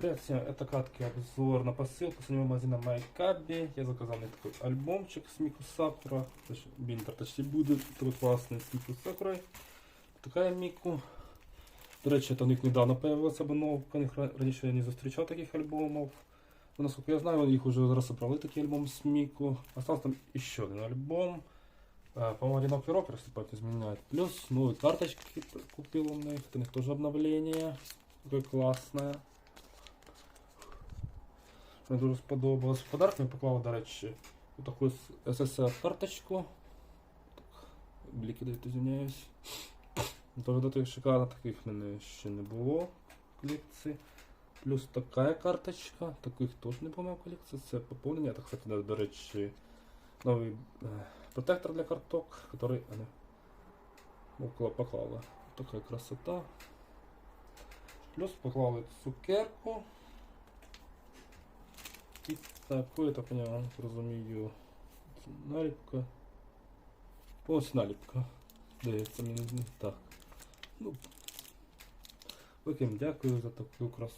Привет всем, это краткий обзор на посылку с него магазина Майкаби. Я заказал мне такой альбомчик с Мику Сакура. Бинтер почти будет. Такой классный с Мику Сакурой. Такая Міку. До речі, це у них недавно появилася обновка. У них ра- раніше я не зустрічав таких альбомів. Ну, наскільки я знаю, їх вже розібрали такий альбом з Міку. Остался там ще один альбом. Э, По-моему, одинокий рок, если память не изменяет. Плюс, ну, и карточки купил у них. Это у них тоже обновление. Такое классное. Мені дуже сподобалось. В подарок мені поклав, до речі, таку СССР карточку. Бліки дають, извиняюсь. Таких шикарно, таких в мене ще не було в колекції. Плюс така карточка, таких теж не було в колекції. Це поповнення. Це, кстати, до- речі, новий е, протектор для карток, вони около поклали. Така красота. Плюс поклали цукерку. І таку, я так понял, розумію, наліпка. Ось наліпка. Дається мені так. Ну, Окей, дякую за таку красу.